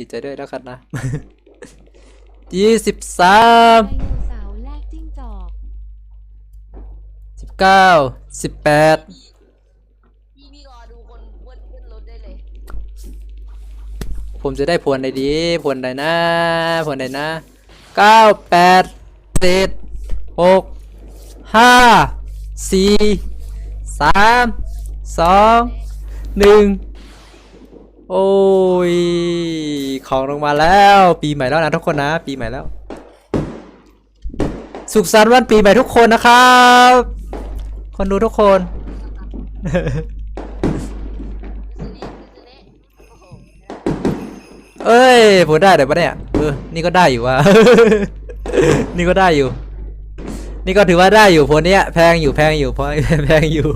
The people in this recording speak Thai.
ดีใจด้วยแล้วกันนะยี่สิบสามไดโนเสาร์แลกจิ้งจอกสิบเก้าสิบแปดพี่พี่รอดูคนเบิ้ลเบิ้ลรถได้เลยผมจะได้ผลใดดีผลใดนะผลใดนะเก้าแปดเจ็ดหกห้าสี่สามสองหนึ่งโอ้ย ของลงมาแล้ว ปีใหม่แล้วนะทุกคนนะ ปีใหม่แล้ว สุขสันต์วันปีใหม่ทุกคนนะครับ คนดูทุกคนเอ้ยพูดได้เดี๋ยวปะเนี่ยเออนี่ก็ได้อยู่ว่ะนี่ก็ได้อยู่ นี่ก็ถือว่าได้อยู่พวกเนี้ยแพงอยู่แพงอยู่พราะแพงอยู่